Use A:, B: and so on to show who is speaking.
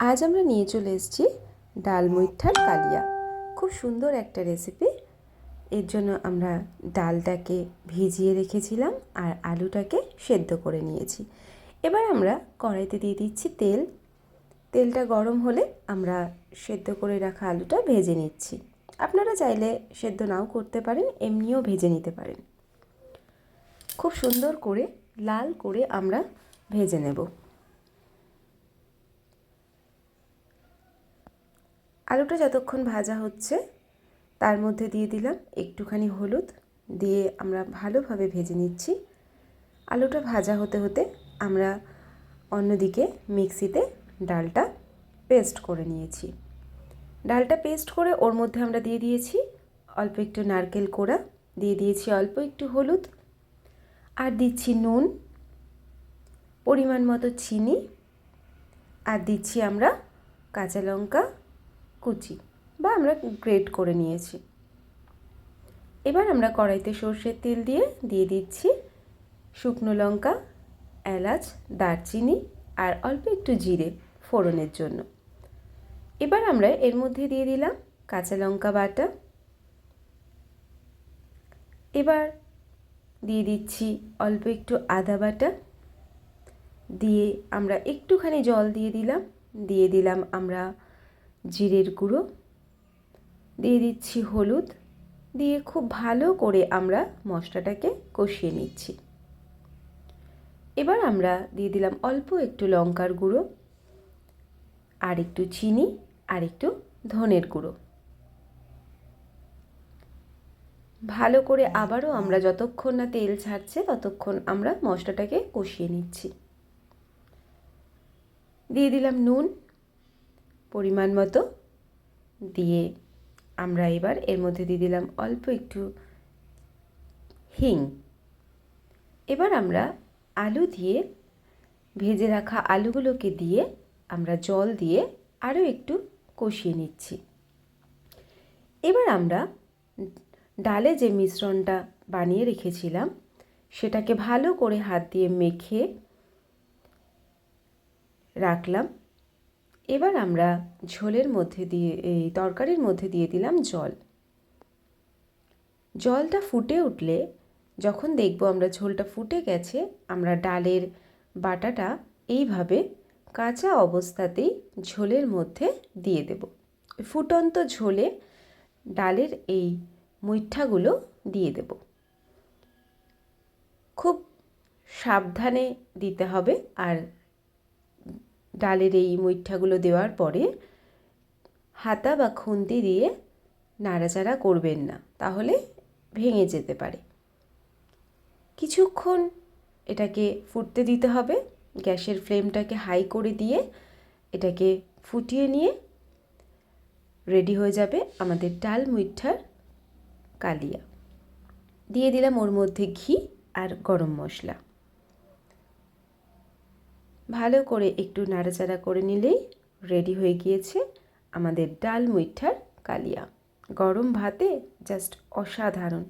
A: আজ আমরা নিয়ে চলে এসেছি ডাল মুইঠার কালিয়া। খুব সুন্দর একটা রেসিপি এর জন্য আমরা ডালটাকে ভিজিয়ে রেখেছিলাম আর আলুটাকে সেদ্ধ করে নিয়েছি। এবার আমরা কড়াইতে দিয়ে দিচ্ছি তেল। তেলটা গরম হলে আমরা সেদ্ধ করে রাখা আলুটা ভেজে নিচ্ছি। আপনারা চাইলে সেদ্ধ নাও করতে পারেন, এমনিও ভেজে নিতে পারেন। খুব সুন্দর করে, লাল করে আমরা ভেজে নেব। আলুটা যতক্ষণ ভাজা হচ্ছে, তার মধ্যে দিয়ে দিলাম একটুখানি হলুদ, দিয়ে আমরা ভালোভাবে ভেজে নিচ্ছি। আলুটা ভাজা হতে হতে আমরা অন্যদিকে মিক্সিতে ডালটা পেস্ট করে নিয়েছি। ডালটা পেস্ট করে ওর মধ্যে আমরা দিয়ে দিয়েছি অল্প একটু নারকেল কোড়া, দিয়ে দিয়েছি অল্প একটু হলুদ, আর দিচ্ছি নুন, পরিমাণ মতো চিনি, আর দিচ্ছি আমরা কাঁচা লঙ্কা কুচি বা আমরা গ্রেট করে নিয়েছি। এবার আমরা কড়াইতে সর্ষের তেল দিয়ে দিয়ে দিচ্ছি শুকনো লঙ্কা, এলাচ, দারচিনি আর অল্প একটু জিরে ফোড়নের জন্য। এবার আমরা এর মধ্যে দিয়ে দিলাম কাঁচা লঙ্কা বাটা। এবার দিয়ে দিচ্ছি অল্প একটু আদা বাটা। দিয়ে আমরা একটুখানি জল দিয়ে দিলাম। দিয়ে দিলাম আমরা জিরের গুঁড়ো, দিয়ে দিচ্ছি হলুদ, দিয়ে খুব ভালো করে আমরা মশলাটাকে কষিয়ে নিচ্ছি। এবার আমরা দিয়ে দিলাম অল্প একটু লঙ্কার গুঁড়ো, আর একটু চিনি, আর একটু ধনের গুঁড়ো। ভালো করে আবারও আমরা যতক্ষণ না তেল ছাড়ছে, ততক্ষণ আমরা মশলাটাকে কষিয়ে নিচ্ছি। দিয়ে দিলাম নুন পরিমাণ মতো দিয়ে আমরা এবার এর মধ্যে দিয়ে দিলাম অল্প একটু হিং। এবার আমরা আলু দিয়ে ভেজে রাখা আলুগুলোকে দিয়ে আমরা জল দিয়ে আরও একটু কষিয়ে নিচ্ছি। এবার আমরা ডালে যে মিশ্রণটা বানিয়ে রেখেছিলাম, সেটাকে ভালো করে হাত দিয়ে মেখে রাখলাম। এবার আমরা ঝোলের মধ্যে দিয়ে, এই তরকারির মধ্যে দিয়ে দিলাম জল। জলটা ফুটে উঠলে যখন দেখব আমরা ঝোলটা ফুটে গেছে, আমরা ডালের বাটাটা এইভাবে কাঁচা অবস্থাতেই ঝোলের মধ্যে দিয়ে দেব। ফুটন্ত ঝোলে ডালের এই মুইঠাগুলো দিয়ে দেব। খুব সাবধানে দিতে হবে আর ডালের এই মুইঠাগুলো দেওয়ার পরে হাতা বা খুন্তি দিয়ে নাড়াচাড়া করবেন না, তাহলে ভেঙে যেতে পারে। কিছুক্ষণ এটাকে ফুটতে দিতে হবে, গ্যাসের ফ্লেমটাকে হাই করে দিয়ে এটাকে ফুটিয়ে নিয়ে রেডি হয়ে যাবে আমাদের ডাল মুইঠার কালিয়া। দিয়ে দিলাম ওর মধ্যে ঘি আর গরম মশলা। ভালো করে একটু নাড়াচাড়া করে নিলেই রেডি হয়ে গিয়েছে আমাদের ডাল মুইঠার কালিয়া। গরম ভাতে জাস্ট অসাধারণ।